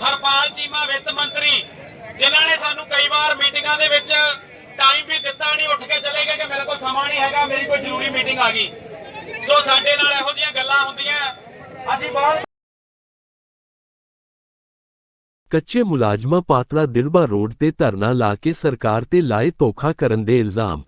ਹਰਪਾਲ ਚੀਮਾ ਵਿੱਤ ਮੰਤਰੀ, ਜਿਨ੍ਹਾਂ ਨੇ ਸਾਨੂੰ ਕਈ ਵਾਰ ਮੀਟਿੰਗਾਂ ਦੇ ਵਿੱਚ ਟਾਈਮ ਵੀ ਦਿੱਤਾ ਨਹੀਂ, ਉੱਠ ਕੇ ਚਲੇ ਗਏ ਕਿ ਮੇਰੇ ਕੋਲ ਸਮਾਂ ਨਹੀਂ ਹੈਗਾ, ਮੇਰੀ ਕੋਈ ਜ਼ਰੂਰੀ ਮੀਟਿੰਗ ਆ ਗਈ। ਸੋ ਸਾਡੇ ਨਾਲ ਇਹੋ ਜਿਹੀਆਂ ਗੱਲਾਂ ਹੁੰਦੀਆਂ। ਅਸੀਂ ਬਹੁਤ ਕੱਚੇ ਮੁਲਾਜ਼ਮਾਂ ਪਾਤਲਾ ਦਿੜਬਾ ਰੋਡ ਤੇ ਧਰਨਾ ਲਾ ਕੇ ਸਰਕਾਰ ਤੇ ਲਾਏ ਧੋਖਾ ਕਰਨ ਦੇ ਇਲਜ਼ਾਮ।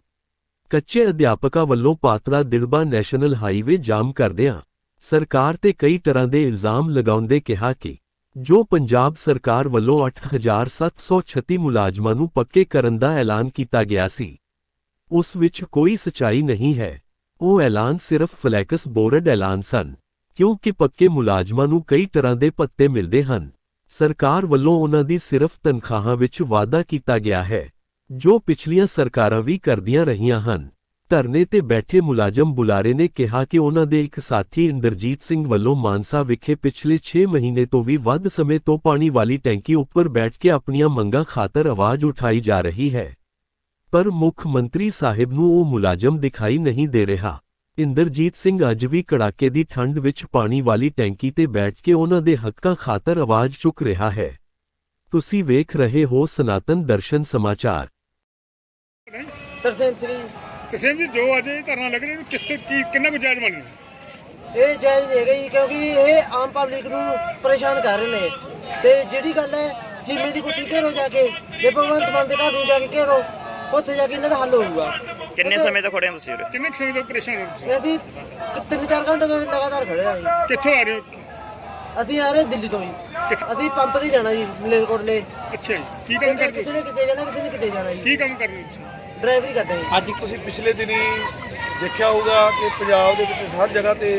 ਕੱਚੇ ਅਧਿਆਪਕਾਂ ਵੱਲੋਂ Patran Dirba national highway jam ਕਰਦਿਆਂ ਸਰਕਾਰ ਤੇ ਕਈ ਤਰ੍ਹਾਂ ਦੇ ਇਲਜ਼ਾਮ ਲਗਾਉਂਦੇ ਕਿਹਾ ਕਿ ਜੋ ਪੰਜਾਬ ਸਰਕਾਰ ਵੱਲੋਂ 8736 ਮੁਲਾਜ਼ਮਾਂ ਨੂੰ ਪੱਕੇ ਕਰਨ ਦਾ ਐਲਾਨ ਕੀਤਾ ਗਿਆ ਸੀ, ਉਸ ਵਿੱਚ ਕੋਈ ਸਚਾਈ ਨਹੀਂ ਹੈ। ਉਹ ਐਲਾਨ ਸਿਰਫ ਫਲੈਕਸ ਬੋਰਡ ਐਲਾਨ ਸਨ, ਕਿਉਂਕਿ ਪੱਕੇ ਮੁਲਾਜ਼ਮਾਂ ਨੂੰ ਕਈ ਤਰ੍ਹਾਂ ਦੇ ਭੱਤੇ ਮਿਲਦੇ ਹਨ। ਸਰਕਾਰ ਵੱਲੋਂ ਉਹਨਾਂ ਦੀ ਸਿਰਫ ਤਨਖਾਹਾਂ ਵਿੱਚ ਵਾਧਾ ਕੀਤਾ ਗਿਆ ਹੈ, ਜੋ ਪਿਛਲੀਆਂ ਸਰਕਾਰਾਂ ਵੀ ਕਰਦੀਆਂ ਰਹੀਆਂ ਹਨ। ਧਰਨੇ ਤੇ ਬੈਠੇ ਮੁਲਾਜ਼ਮ ਬੁਲਾਰੇ ਨੇ ਕਿਹਾ ਕਿ ਉਹਨਾਂ ਦੇ ਇੱਕ ਸਾਥੀ ਇੰਦਰਜੀਤ ਸਿੰਘ ਵੱਲੋਂ ਮਾਨਸਾ ਵਿਖੇ ਪਿਛਲੇ 6 ਮਹੀਨੇ ਤੋਂ ਵੀ ਵੱਧ ਸਮੇਂ ਤੋਂ ਪਾਣੀ ਵਾਲੀ ਟੈਂਕੀ ਉੱਪਰ ਬੈਠ ਕੇ ਆਪਣੀਆਂ ਮੰਗਾਂ ਖਾਤਰ ਆਵਾਜ਼ ਉਠਾਈ ਜਾ ਰਹੀ ਹੈ। ਪਰ ਮੁੱਖ ਮੰਤਰੀ ਸਾਹਿਬ ਨੂੰ ਉਹ ਮੁਲਾਜ਼ਮ ਦਿਖਾਈ ਨਹੀਂ ਦੇ ਰਿਹਾ। ਇੰਦਰਜੀਤ ਸਿੰਘ ਅੱਜ ਵੀ ਕੜਾਕੇ ਦੀ ਠੰਡ ਵਿੱਚ ਪਾਣੀ ਵਾਲੀ ਟੈਂਕੀ ਤੇ ਬੈਠ ਕੇ ਉਹਨਾਂ ਦੇ ਹੱਕਾਂ ਖਾਤਰ ਆਵਾਜ਼ ਚੁੱਕ ਰਿਹਾ ਹੈ। ਤੁਸੀਂ ਵੇਖ ਰਹੇ ਹੋ ਸਨਾਤਨ ਦਰਸ਼ਨ ਸਮਾਚਾਰ। ਤਰਸੇਮ ਸਿੰਘ ਕਿਸਮ ਜੀ ਜੋ ਅੱਜ ਇਹ ਧਰਨਾ ਲੱਗ ਰਿਹਾ ਇਹਨੂੰ ਕਿਸ ਤੋਂ ਕੀ ਕਿੰਨਾ ਕੁ ਜਾਇਜ਼ ਮੰਨਦੇ ਹੋ? ਇਹ ਜਾਇਜ਼ ਨਹੀਂ ਹੈਗਾ ਜੀ ਕਿਉਂਕਿ ਇਹ ਆਮ ਪਬਲਿਕ ਨੂੰ ਪਰੇਸ਼ਾਨ ਕਰ ਰਹੇ ਨੇ। ਤੇ ਜਿਹੜੀ ਗੱਲ ਹੈ ਚੀਮੇ ਦੀ ਕੁੱਟੀ ਘੇਰੋ ਜਾ ਕੇ ਜੇ ਭਗਵੰਤ ਮਾਨ ਦੇ ਘਰ ਨੂੰ ਜਾ ਕੇ ਘੇਰੋ ਉੱਥੇ ਜਾ ਕੇ ਇਹਨਾਂ ਦਾ ਹੱਲ ਹੋਊਗਾ। ਕਿੰਨੇ ਸਮੇਂ ਤੋਂ ਖੜੇ ਹੋ ਤੁਸੀਂ ਉਰੇ? ਕਿੰਨੇ ਕੁ ਸਮੇਂ ਤੋਂ ਪਰੇਸ਼ਾਨ ਹੋ ਤੁਸੀਂ? ਅਸੀਂ ਤਿੰਨ ਚਾਰ ਘੰਟੇ ਤੋਂ ਲਗਾਤਾਰ ਖੜੇ ਆ ਜੀ ਕਿੱਥੋਂ ਆ ਰਹੇ ਹੋ? ਅਸੀਂ ਆ ਰਹੇ ਦਿੱਲੀ ਤੋਂ ਜੀ ਅਸੀਂ ਪੰਪ ਤੇ ਜਾਣਾ ਜੀ ਮਲੇਰਕੋਟਲੇ ਅੱਛਾ ਜੀ। ਕੀ ਕੰਮ ਕਰਦੇ ਕਿਤੇ ਨੇ ਕਿਤੇ ਜਾਣਾ ਕਿਤੇ ਨੇ ਕਿਤੇ ਜਾਣਾ ਜੀ। ਕੀ ਕੰਮ ਕਰਦੇ ਹੋ ਤੁਸੀਂ? ਡਰਾਈਵਰੀ ਕਰਦੇ ਹਾਂ ਜੀ। ਅੱਜ ਤੁਸੀਂ ਪਿਛਲੇ ਦਿਨੀ ਦੇਖਿਆ ਹੋਊਗਾ ਕਿ ਪੰਜਾਬ ਦੇ ਵਿੱਚ ਹਰ ਜਗ੍ਹਾ ਤੇ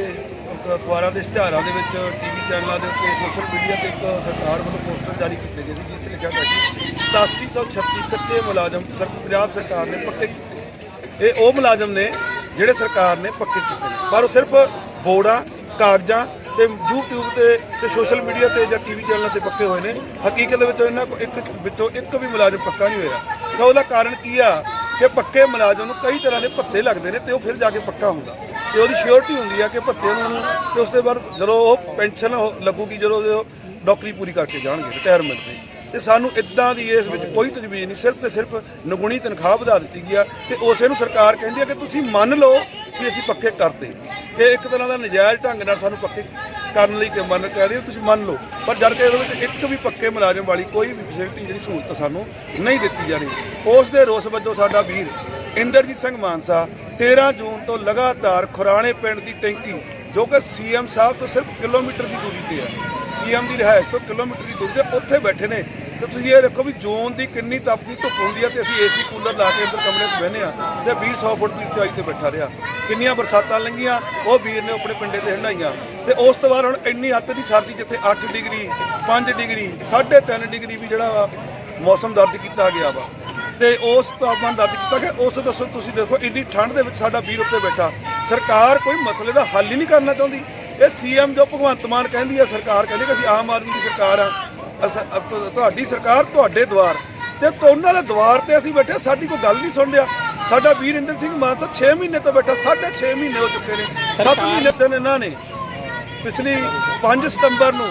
ਅਖ- ਅਖਬਾਰਾਂ ਦੇ ਇਸ਼ਤਿਹਾਰਾਂ ਦੇ ਵਿੱਚ ਟੀਵੀ ਚੈਨਲਾਂ ਦੇ ਉੱਤੇ ਸੋਸ਼ਲ ਮੀਡੀਆ ਤੇ ਇੱਕ ਸਰਕਾਰ ਵੱਲੋਂ ਪੋਸਟਰ ਜਾਰੀ ਕੀਤੇ ਗਏ ਸੀ ਜਿਸ 'ਚ ਲਿਖਿਆ ਗਿਆ ਸੀ 8736 ਕੱਚੇ ਮੁਲਾਜ਼ਮ ਸਰ, ਪੰਜਾਬ ਸਰਕਾਰ ਨੇ ਪੱਕੇ ਕੀਤੇ। ਇਹ ਉਹ ਮੁਲਾਜ਼ਮ ਨੇ ਜਿਹੜੇ ਸਰਕਾਰ ਨੇ ਪੱਕੇ ਕੀਤੇ ਨੇ। ਪਰ ਉਹ ਸਿਰਫ ਬੋਰਡਾਂ, ਕਾਗਜ਼ਾਂ ਤੇ YouTube ਤੇ ਤੇ ਸੋਸ਼ਲ ਮੀਡੀਆ ਤੇ ਜਾਂ ਟੀਵੀ ਚੈਨਲਾਂ ਤੇ ਪੱਕੇ ਹੋਏ ਨੇ। ਹਕੀਕਤ ਦੇ ਵਿੱਚ ਇਹਨਾਂ ਕੋ ਇੱਕ, ਵਿੱਚੋਂ ਇੱਕ ਵੀ ਮੁਲਾਜ਼ਮ ਪੱਕਾ ਨਹੀਂ ਹੋਇਆ। ਤਾਂ ਉਹਦਾ ਕਾਰਨ ਕੀ ਆ ਕਿ ਪੱਕੇ ਮੁਲਾਜ਼ਮ ਨੂੰ ਕਈ ਤਰ੍ਹਾਂ ਦੇ ਭੱਤੇ ਲੱਗਦੇ ਨੇ ਤੇ ਉਹ ਫਿਰ ਜਾ ਕੇ ਪੱਕਾ ਹੁੰਦਾ। ਤੇ ਉਹਦੀ ਸ਼ਿਓਰਟੀ ਹੁੰਦੀ ਆ ਕਿ ਭੱਤੇ ਨੂੰ ਤੇ ਉਸ ਦੇ ਬਾਅਦ ਜਦੋਂ ਉਹ ਪੈਨਸ਼ਨ ਉਹ ਲੱਗੂਗੀ, ਜਦੋਂ ਉਹ ਨੌਕਰੀ ਪੂਰੀ ਕਰਕੇ ਜਾਣਗੇ ਰਿਟਾਇਰਮੈਂਟ ਤੇ ਤੇ ਸਾਨੂੰ ਇਦਾਂ ਦੀ ਇਸ ਵਿੱਚ ਕੋਈ ਤਜਵੀਜ਼ ਨਹੀਂ, ਸਿਰਫ ਤੇ ਸਿਰਫ ਨਗੁਣੀ ਤਨਖਾਹ ਵਧਾ ਦਿੱਤੀ ਗਈ ਆ ਤੇ ਉਸੇ ਨੂੰ ਸਰਕਾਰ ਕਹਿੰਦੀ ਹੈ ਕਿ ਤੁਸੀਂ ਮੰਨ ਲਓ ਕਿ ਅਸੀਂ ਪੱਕੇ ਕਰਤੇ। ਇਹ ਇੱਕ ਤਰ੍ਹਾਂ ਦਾ ਨਜਾਇਜ਼ ਢੰਗ ਨਾਲ ਸਾਨੂੰ ਪੱਕੇ ਕਰਨ ਲਈ ਕਿ ਮੰਨ ਕਹਿ ਰਹੀ ਤੁਸੀਂ ਮੰਨ ਲਓ। ਪਰ ਜਦ ਕਿ ਇਹਦੇ ਵਿੱਚ ਇੱਕ ਵੀ ਪੱਕੇ ਮੁਲਾਜ਼ਮ ਵਾਲੀ ਕੋਈ ਵੀ ਫੈਸਿਲਿਟੀ ਜਿਹੜੀ ਸਹੂਲਤ ਸਾਨੂੰ ਨਹੀਂ ਦਿੱਤੀ ਜਾ ਰਹੀ। ਉਸ ਦੇ ਰੋਸ ਵਜੋਂ ਸਾਡਾ ਵੀਰ ਇੰਦਰਜੀਤ ਸਿੰਘ ਮਾਨਸਾ 13 ਜੂਨ ਤੋਂ ਲਗਾਤਾਰ ਖੁਰਾਣੇ ਪਿੰਡ ਦੀ ਟੈਂਕੀ, ਜੋ ਕਿ ਸੀਐਮ ਸਾਹਿਬ ਤੋਂ ਸਿਰਫ ਕਿਲੋਮੀਟਰ ਦੀ ਦੂਰੀ ਤੇ ਹੈ ਸੀਐਮ ਦੀ ਰਿਹਾਇਸ਼ ਤੋਂ ਕਿਲੋਮੀਟਰ ਦੀ ਦੂਰੀ ਤੇ ਉੱਥੇ ਬੈਠੇ ਨੇ। ਤੇ ਤੁਸੀਂ ਇਹ ਦੇਖੋ ਵੀ ਜੂਨ ਦੀ ਕਿੰਨੀ ਤਪਦੀ ਧੁੱਪ ਹੁੰਦੀ ਆ ਤੇ ਅਸੀਂ ਏਸੀ ਕੂਲਰ ਲਾ ਕੇ ਅੰਦਰ ਕਮਰੇ 'ਚ ਬਹਿੰਦੇ ਆ ਤੇ ਵੀਰ 100 ਫੁੱਟ ਦੀ ਉਚਾਈ ਤੇ ਬੈਠਾ ਰਿਹਾ। ਕਿੰਨੀਆਂ ਬਰਸਾਤਾਂ ਲੰਘੀਆਂ, ਉਹ ਵੀਰ ਨੇ ਆਪਣੇ ਪਿੰਡੇ ਤੇ ਹੰਡਾਈਆਂ। ਤੇ ਉਸ ਤੋਂ ਬਾਅਦ ਹੁਣ ਇੰਨੀ ਹੱਦ ਦੀ ਸਰਦੀ ਜਿੱਥੇ 8 ਡਿਗਰੀ 5 ਡਿਗਰੀ 3.5 ਡਿਗਰੀ ਵੀ ਜਿਹੜਾ ਵਾ ਮੌਸਮ ਦਰਜ ਕੀਤਾ ਗਿਆ ਵਾ। ਤੇ ਉਸ ਤਾਪਮਾਨ ਦਰਜ ਕੀਤਾ ਗਿਆ, ਉਸ ਦੱਸੋ ਤੁਸੀਂ ਦੇਖੋ ਇੰਨੀ ਠੰਡ ਦੇ ਵਿੱਚ ਸਾਡਾ ਵੀਰ ਉੱਤੇ ਬੈਠਾ। ਸਰਕਾਰ ਕੋਈ ਮਸਲੇ ਦਾ ਹੱਲ ਹੀ ਨਹੀਂ ਕਰਨਾ ਚਾਹੁੰਦੀ। ਇਹ ਸੀਐਮ ਜੋ ਭਗਵੰਤ ਮਾਨ ਕਹਿੰਦੀ ਹੈ ਸਰਕਾਰ ਕਹਿੰਦੀ ਕਿ ਅਸੀਂ ਆਮ ਆਦਮੀ ਦੀ ਸਰਕਾਰ ਆ ਤੁਹਾਡੀ ਸਰਕਾਰ ਤੁਹਾਡੇ ਦੁਆਰ ਤੇ ਉਹਨਾਂ ਦੇ ਦੁਆਰ ਤੇ ਅਸੀਂ ਬੈਠੇ ਸਾਡੀ ਕੋਈ ਗੱਲ ਨਹੀਂ ਸੁਣ ਰਿਹਾ ਸਾਡਾ ਵੀਰ ਇੰਦਰ ਸਿੰਘ ਮਾਨ ਤਾਂ 6 ਮਹੀਨੇ ਤੋਂ ਬੈਠਾ 6.5 ਮਹੀਨੇ ਹੋ ਚੁੱਕੇ ਨੇ। 7 ਮਹੀਨੇ ਤੋਂ ਇਹਨਾਂ ਨੇ ਪਿਛਲੀ 5 ਸਤੰਬਰ ਨੂੰ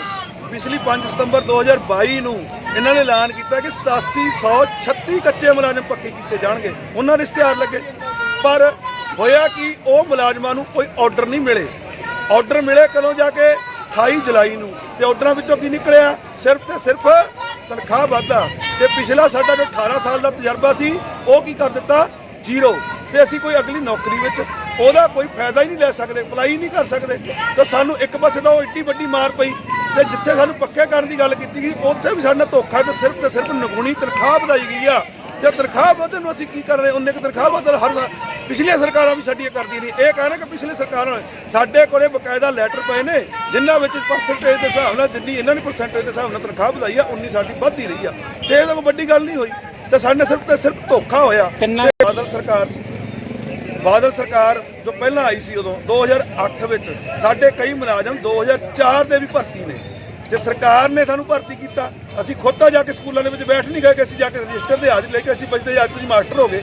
ਪਿਛਲੀ 5 ਸਤੰਬਰ 2022 ਨੂੰ ਇਹਨਾਂ ਨੇ ਐਲਾਨ ਕੀਤਾ ਕਿ 8736 ਕੱਚੇ ਮੁਲਾਜ਼ਮ ਪੱਕੇ ਕੀਤੇ ਜਾਣਗੇ। ਉਹਨਾਂ ਦੇ ਇਸ਼ਤਿਹਾਰ ਲੱਗੇ। ਪਰ ਹੋਇਆ ਕਿ ਉਹ ਮੁਲਾਜ਼ਮਾਂ ਨੂੰ ਕੋਈ ਆਰਡਰ ਨਹੀਂ ਮਿਲੇ। ਆਰਡਰ ਮਿਲੇ ਕਦੋਂ ਜਾ ਕੇ? 28 ਜੁਲਾਈ ਨੂੰ। ਤੇ ਆਰਡਰਾਂ ਵਿੱਚੋਂ ਕੀ ਨਿਕਲਿਆ? ਸਿਰਫ ਤੇ ਸਿਰਫ ਤਨਖਾਹ ਵਾਧਾ। ਤੇ ਪਿਛਲਾ ਸਾਡਾ ਜੋ 18 ਸਾਲ ਦਾ ਤਜਰਬਾ ਸੀ, ਉਹ ਕੀ ਕਰ ਦਿੱਤਾ? ਜ਼ੀਰੋ। ਤੇ ਅਸੀਂ ਕੋਈ ਅਗਲੀ ਨੌਕਰੀ ਵਿੱਚ ਉਹਦਾ ਕੋਈ ਫਾਇਦਾ ਹੀ ਨਹੀਂ ਲੈ ਸਕਦੇ, ਅਪਲਾਈ ਨਹੀਂ ਕਰ ਸਕਦੇ। ਤਾਂ ਸਾਨੂੰ ਇੱਕ ਪਾਸੇ ਤਾਂ ਉਹ ਇੱਡੀ ਵੱਡੀ ਮਾਰ ਪਈ। ਤੇ ਜਿੱਥੇ ਸਾਨੂੰ ਪੱਕੇ ਕਰਨ ਦੀ ਗੱਲ ਕੀਤੀ ਗਈ, ਉੱਥੇ ਵੀ ਸਾਡਾ ਧੋਖਾ ਤੇ ਸਿਰਫ ਤੇ ਸਿਰਫ ਨਗੂਣੀ ਤਨਖਾਹ ਵਧਾਈ ਗਈ ਆ। ਤੇ ਤਨਖਾਹ ਵਧਣ ਨੂੰ ਅਸੀਂ ਕੀ ਕਰ ਰਹੇ? ਉਹਨੇ ਕਿ ਤਨਖਾਹ ਵਧਣ ਹਰ ਪਿਛਲੀਆਂ ਸਰਕਾਰਾਂ ਵੀ ਸਾਡੀਆਂ ਕਰਦੀਆਂ ਨਹੀਂ ਇਹ ਕਹਿਣਾ ਕਿ ਪਿਛਲੇ ਸਰਕਾਰਾਂ ਸਾਡੇ ਕੋਲੇ ਬਕਾਇਦਾ ਲੈਟਰ ਪਏ ਨੇ ਜਿਨ੍ਹਾਂ ਵਿੱਚ ਪਰਸੈਂਟੇਜ ਦੇ ਹਿਸਾਬ ਨਾਲ ਜਿੰਨੀ ਇਹਨਾਂ ਨੇ ਪਰਸੈਂਟੇਜ ਦੇ ਹਿਸਾਬ ਨਾਲ ਤਨਖਾਹ ਵਧਾਈ ਆ ਉਨੀ ਸਾਡੀ ਵੱਧਦੀ ਰਹੀ ਆ। ਤੇ ਇਹ ਤਾਂ ਕੋਈ ਵੱਡੀ ਗੱਲ ਨਹੀਂ ਹੋਈ। ਤੇ ਸਾਡੇ ਸਿਰਫ ਤੇ ਸਿਰਫ ਧੋਖਾ ਹੋਇਆ। ਬਾਦਲ ਸਰਕਾਰ ਸੀ। ਬਾਦਲ ਸਰਕਾਰ ਜੋ ਪਹਿਲਾਂ ਆਈ ਸੀ ਉਦੋਂ 2008 ਵਿੱਚ ਸਾਡੇ ਕਈ ਮੁਲਾਜ਼ਮ 2004 ਦੇ ਵੀ ਭਰਤੀ ਨੇ। ਤੇ ਸਰਕਾਰ ਨੇ ਸਾਨੂੰ ਭਰਤੀ ਕੀਤਾ। ਅਸੀਂ ਖੁਦ ਤਾਂ ਜਾ ਕੇ ਸਕੂਲਾਂ ਦੇ ਵਿੱਚ ਬੈਠ ਨਹੀਂ ਗਏ ਕਿ ਅਸੀਂ ਜਾ ਕੇ ਰਜਿਸਟਰ ਦੇ ਹਾਜ਼ਰੀ ਲੈ ਕੇ ਅਸੀਂ ਬਚਦੇ ਅੱਜ ਤੁਸੀਂ ਮਾਸਟਰ ਹੋ ਗਏ।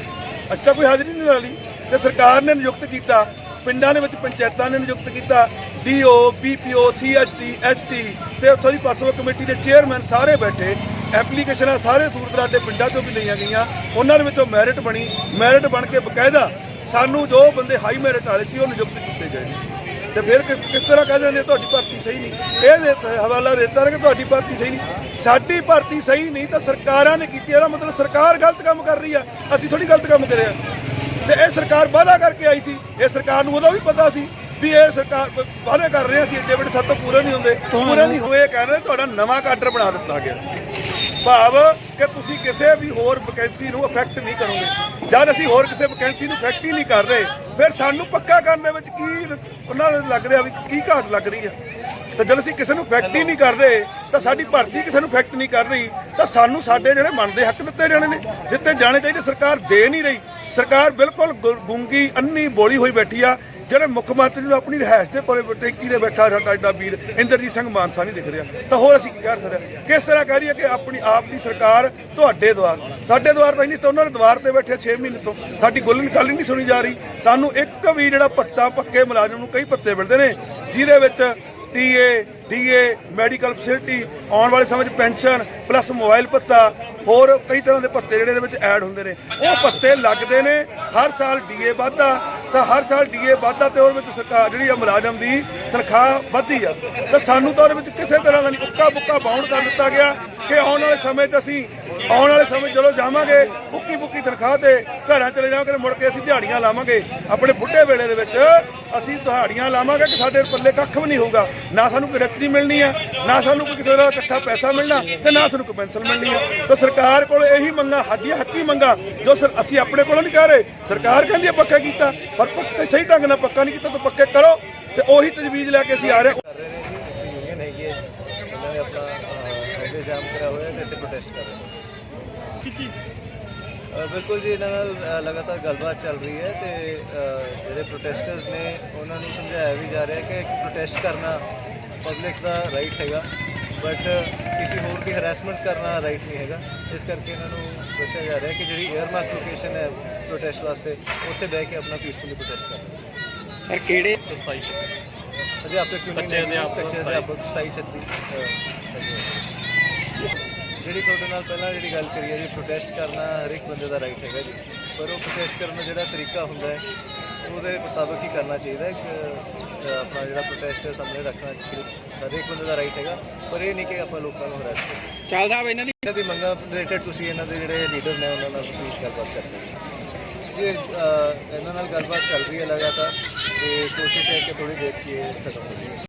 ਅਸੀਂ ਤਾਂ ਕੋਈ ਹਾਜ਼ਰੀ ਨਹੀਂ ਲਾ ਲਈ। ਤੇ ਸਰਕਾਰ ਨੇ ਨਿਯੁਕਤ ਕੀਤਾ, ਪਿੰਡਾਂ ਦੇ ਵਿੱਚ ਪੰਚਾਇਤਾਂ ਨੇ ਨਿਯੁਕਤ ਕੀਤਾ, ਡੀਓ, ਬੀਪੀਓ ਸੀਐਚਟੀ ਐਚਟੀ ਤੇ ਉੱਥੋਂ ਦੀ ਪਾਸੋਂ ਕਮੇਟੀ ਦੇ ਚੇਅਰਮੈਨ ਸਾਰੇ ਬੈਠੇ। ਐਪਲੀਕੇਸ਼ਨਾਂ ਸਾਰੇ ਦੂਰ ਦੇ ਪਿੰਡਾਂ ਚੋਂ ਵੀ ਲਈਆਂ ਗਈਆਂ। ਉਹਨਾਂ ਦੇ ਵਿੱਚੋਂ ਮੈਰਿਟ ਬਣੀ। ਮੈਰਿਟ ਬਣ ਕੇ ਬਕਾਇਦਾ ਸਾਨੂੰ ਜੋ ਬੰਦੇ ਹਾਈ ਮੈਰਿਟ ਵਾਲੇ ਸੀ, ਉਹ ਨਿਯੁਕਤ ਕੀਤੇ ਗਏ ਨੇ। ਤੇ ਫਿਰ ਕਿਸ ਤਰ੍ਹਾਂ ਕਹਿੰਦੇ ਨੇ ਤੁਹਾਡੀ ਭਰਤੀ ਸਹੀ ਨਹੀਂ। ਇਹ ਹਵਾਲਾ ਦਿੱਤਾ ਕਿ ਤੁਹਾਡੀ ਭਰਤੀ ਸਹੀ ਨਹੀਂ। ਸਾਡੀ ਭਰਤੀ ਸਹੀ ਨਹੀਂ ਤਾਂ ਸਰਕਾਰਾਂ ਨੇ ਕੀਤੀ। ਇਹਦਾ ਮਤਲਬ ਸਰਕਾਰ ਗਲਤ ਕੰਮ ਕਰ ਰਹੀ ਆ। ਅਸੀਂ ਥੋੜੀ ਗਲਤ ਕੰਮ ਕਰਿਆ। ਤੇ ਇਹ ਸਰਕਾਰ ਵਾਅਦਾ ਕਰਕੇ ਆਈ ਸੀ। ਇਹ ਸਰਕਾਰ ਨੂੰ ਉਹਦਾ ਵੀ ਪਤਾ ਸੀ ਵੀ ਇਹ ਸਰਕਾਰ ਵਾਅਦੇ ਕਰ ਰਹੇ ਸੀ ਏਡੇ ਵੱਡੇ ਸਾਡੇ ਤੋਂ ਪੂਰੇ ਨਹੀਂ ਹੁੰਦੇ। ਪੂਰੇ ਨਹੀਂ ਹੋਏ ਕਹਿੰਦੇ ਤੁਹਾਡਾ ਨਵਾਂ ਕਾਡਰ ਬਣਾ ਦਿੱਤਾ ਗਿਆ। ਭਾਵ ਕਿ ਤੁਸੀਂ ਕਿਸੇ ਵੀ ਹੋਰ ਵੈਕੈਂਸੀ ਨੂੰ ਅਫੈਕਟ ਨਹੀਂ ਕਰੋਗੇ। ਜਦ ਅਸੀਂ ਹੋਰ ਕਿਸੇ ਵੈਕੈਂਸੀ ਨੂੰ ਅਫੈਕਟ ਹੀ ਨਹੀਂ ਕਰ ਰਹੇ ਫਿਰ ਸਾਨੂੰ ਪੱਕਾ ਕਰਨ ਦੇ ਵਿੱਚ ਕੀ ਉਹਨਾਂ ਨੂੰ ਲੱਗ ਰਿਹਾ ਵੀ ਕੀ ਘਾਟ ਲੱਗ ਰਹੀ ਆ ਤਾਂ ਜਦ ਅਸੀਂ ਕਿਸੇ ਨੂੰ ਅਫੈਕਟ ਹੀ ਨਹੀਂ ਕਰ ਰਹੇ ਤਾਂ ਸਾਡੀ ਭਰਤੀ ਕਿਸੇ ਨੂੰ ਅਫੈਕਟ ਨਹੀਂ ਕਰ ਰਹੀ ਤਾਂ ਸਾਨੂੰ ਸਾਡੇ ਜਿਹੜੇ ਬਣਦੇ ਹੱਕ ਦਿੱਤੇ ਜਾਣੇ ਨੇ ਦਿੱਤੇ ਜਾਣੇ ਚਾਹੀਦੇ ਸਰਕਾਰ ਦੇ ਨਹੀਂ ਰਹੀ। ਸਰਕਾਰ ਬਿਲਕੁਲ ਗੁ- ਗੁੰਗੀ ਅੰਨੀ ਬੋਲੀ ਹੋਈ ਬੈਠੀ ਆ। ਜਿਹੜੇ ਮੁੱਖ ਮੰਤਰੀ ਨੂੰ ਆਪਣੀ ਰਿਹਾਇਸ਼ ਦੇ ਕੋਲੇ ਟੇਕੀ ਦੇ ਬੈਠਾ ਸਾਡਾ ਐਡਾ ਵੀਰ ਇੰਦਰਜੀਤ ਸਿੰਘ ਮਾਨਸਾ ਨਹੀਂ ਦਿਖ ਰਿਹਾ। ਤਾਂ ਹੋਰ ਅਸੀਂ ਕੀ ਕਰ ਸਕਦੇ ਹਾਂ? ਕਿਸ ਤਰ੍ਹਾਂ ਕਹਿ ਰਹੀ ਹੈ ਕਿ ਆਪਣੀ ਆਪ ਦੀ ਸਰਕਾਰ ਤੁਹਾਡੇ ਦੁਆਰ ਸਾਡੇ ਦੁਆਰ ਤਾਂ ਹੀ ਨਹੀਂ ਤਾਂ ਉਹਨਾਂ ਦੇ ਦੁਆਰ ਤੇ ਬੈਠੇ 6 ਮਹੀਨੇ ਤੋਂ। ਸਾਡੀ ਗੁੱਲਨ ਗੱਲ ਹੀ ਨਹੀਂ ਸੁਣੀ ਜਾ ਰਹੀ। ਸਾਨੂੰ ਇੱਕ ਵੀ ਜਿਹੜਾ ਪੱਤਾ ਪੱਕੇ ਮੁਲਾਜ਼ਮ ਨੂੰ ਕਈ ਪੱਤੇ ਮਿਲਦੇ ਨੇ, ਜਿਹਦੇ ਵਿੱਚ ਟੀਏ ਡੀਏ ਮੈਡੀਕਲ ਫੈਸਿਲਿਟੀ, ਆਉਣ ਵਾਲੇ ਸਮੇਂ 'ਚ ਪੈਨਸ਼ਨ, ਪਲੱਸ ਮੋਬਾਈਲ ਪੱਤਾ ਹੋਰ ਕਈ ਤਰ੍ਹਾਂ ਦੇ ਪੱਤੇ ਜਿਹੜੇ ਇਹਦੇ ਵਿੱਚ ਐਡ ਹੁੰਦੇ ਨੇ। ਉਹ ਪੱਤੇ ਲੱਗਦੇ ਨੇ, ਹਰ ਸਾਲ ਡੀਏ ਵਾਧਾ ਤਾਂ ਹਰ ਸਾਲ ਡੀਏ ਵਾਧਾ ਤੇ ਉਹਦੇ ਵਿੱਚ ਸਰਕਾਰ ਜਿਹੜੀ ਆ ਮੁਲਾਜ਼ਮ ਦੀ ਤਨਖਾਹ ਵਧਦੀ ਆ। ਤਾਂ ਸਾਨੂੰ ਤਾਂ ਉਹਦੇ ਵਿੱਚ ਕਿਸੇ ਤਰ੍ਹਾਂ ਦਾ ਨਹੀਂ ਉੱਕਾ ਬੁੱਕਾ ਬਾਉਂਡ ਕਰ ਦਿੱਤਾ ਗਿਆ ਕਿ ਆਉਣ ਵਾਲੇ ਸਮੇਂ 'ਚ ਅਸੀਂ, ਆਉਣ ਵਾਲੇ ਸਮੇਂ 'ਚ ਜਦੋਂ ਜਾਵਾਂਗੇ ਬੁੱਕੀ ਬੁੱਕੀ ਤਨਖਾਹ ਤੇ ਘਰਾਂ ਚਲੇ ਜਾਵਾਂਗੇ ਮੁੜ ਕੇ ਅਸੀਂ ਦਿਹਾੜੀਆਂ ਲਾਵਾਂਗੇ। ਆਪਣੇ ਬੁੱਢੇ ਵੇਲੇ ਦੇ ਵਿੱਚ ਅਸੀਂ ਦਿਹਾੜੀਆਂ ਲਾਵਾਂਗੇ ਕਿ ਸਾਡੇ ਪੱਲੇ ਕੱਖ ਵੀ ਨਹੀਂ ਹੋਊਗਾ। ਨਾ ਸਾਨੂੰ ਕੋਈ ਰਕਤੀ ਮਿਲਣੀ ਆ ਨਾ ਸਾਨੂੰ ਕੋਈ ਕਿਸੇ ਦਾ ਇਕੱਠਾ ਪੈਸਾ ਮਿਲਣਾ ਤੇ ਨਾ ਸਾਨੂੰ ਕੋਈ ਪੈਨਸ਼ਨ ਮਿਲਣੀ ਆ। ਤਾਂ ਸਰਕਾਰ ਕੋਲ ਇਹੀ ਮੰਗਾ ਸਾਡੀਆਂ ਹੱਕੀ ਮੰਗਾ ਜੋ ਸਰ ਅਸੀਂ ਆਪਣੇ ਕੋਲੋਂ ਨਹੀਂ ਕਰ ਰਹੇ। ਸਰਕਾਰ ਕਹਿੰਦੀ ਹੈ ਪੱਕਾ ਕੀਤਾ ਪਰ ਪੱਕੇ ਸਹੀ ਢੰਗ ਨਾਲ ਪੱਕਾ ਨਹੀਂ ਕੀਤਾ ਤਾਂ ਪੱਕੇ ਕਰੋ ਤੇ ਉਹੀ ਤਜਵੀਜ਼ ਲੈ ਕੇ ਅਸੀਂ ਆ ਰਹੇ ਹਾਂ। ਹੈ ਹੈ ਹੀ ਬਿਲਕੁਲ ਜੀ ਇਹਨਾਂ ਨਾਲ ਲਗਾਤਾਰ ਗੱਲਬਾਤ ਚੱਲ ਰਹੀ ਹੈ ਤੇ ਜਿਹੜੇ ਪ੍ਰੋਟੈਸਟਰਸ ਨੇ ਉਹਨਾਂ ਨੂੰ ਸਮਝਾਇਆ ਵੀ ਜਾ ਰਿਹਾ ਕਿ ਪ੍ਰੋਟੈਸਟ ਕਰਨਾ ਪਬਲਿਕ ਦਾ ਰਾਈਟ ਹੈਗਾ ਬਟ ਕਿਸੇ ਹੋਰ ਦੀ ਹਰੈਸਮੈਂਟ ਕਰਨਾ ਰਾਈਟ ਨਹੀਂ ਹੈਗਾ। ਇਸ ਕਰਕੇ ਇਹਨਾਂ ਨੂੰ ਦੱਸਿਆ ਜਾ ਰਿਹਾ ਕਿ ਜਿਹੜੀ 에ਅਰ ਮਾਰਕ ਲੋਕੇਸ਼ਨ ਹੈ ਪ੍ਰੋਟੈਸਟ ਵਾਸਤੇ ਉੱਥੇ ਬਹਿ ਕੇ ਆਪਣਾ ਪੀਸਫੁਲੀ ਪ੍ਰੋਟੈਸਟ ਕਰਨਾ ਸਰ ਕਿਹੜੇ ਅਧਿਆਪਕ ਯੂਨੀਅਨ ਬੱਚੇ ਅਧਿਆਪਕ ਬੱਚੇ ਅਧਿਆਪਕ 27 36 ਜਿਹੜੀ ਤੁਹਾਡੇ ਨਾਲ ਪਹਿਲਾਂ ਜਿਹੜੀ ਗੱਲ ਕਰੀ ਹੈ ਜੀ ਪ੍ਰੋਟੈਸਟ ਕਰਨਾ ਹਰ ਇੱਕ ਬੰਦੇ ਦਾ ਰਾਈਟ ਹੈਗਾ ਜੀ। ਪਰ ਉਹ ਪ੍ਰੋਟੈਸਟ ਕਰਨ ਦਾ ਜਿਹੜਾ ਤਰੀਕਾ ਹੁੰਦਾ ਹੈ ਉਹਦੇ ਮੁਤਾਬਕ ਹੀ ਕਰਨਾ ਚਾਹੀਦਾ ਹੈ ਕਿ ਅ, ਆਪਣਾ ਜਿਹੜਾ ਪ੍ਰੋਟੈਸਟ ਹੈ ਸਾਹਮਣੇ ਰੱਖਣਾ ਚਾਹੀਦਾ। ਹਰ ਇੱਕ ਬੰਦੇ ਦਾ ਰਾਈਟ ਹੈਗਾ ਪਰ ਇਹ ਨਹੀਂ ਕਿ ਆਪਾਂ ਲੋਕਾਂ ਨੂੰ ਹਰਾਸ ਕਰੀਏ। ਚਾਲ ਸਾਹਿਬ ਇਹਨਾਂ ਦੀ ਇਹਨਾਂ ਦੀ ਮੰਗਾਂ ਰਿਲੇਟਡ ਤੁਸੀਂ ਇਹਨਾਂ ਦੇ ਜਿਹੜੇ ਲੀਡਰ ਨੇ ਉਹਨਾਂ ਨਾਲ ਤੁਸੀਂ ਗੱਲਬਾਤ ਕਰ ਸਕਦੇ ਹੋ। ਜੀ ਅ, ਇਹਨਾਂ ਨਾਲ ਗੱਲਬਾਤ ਚੱਲ ਰਹੀ ਹੈ ਲਗਾਤਾਰ ਤੇ ਕੋਸ਼ਿਸ਼ ਹੈ ਕਿ ਥੋੜੀ ਦੇਰ 'ਚ ਇਹ ਖਤਮ ਹੋ ਜਾਵੇ।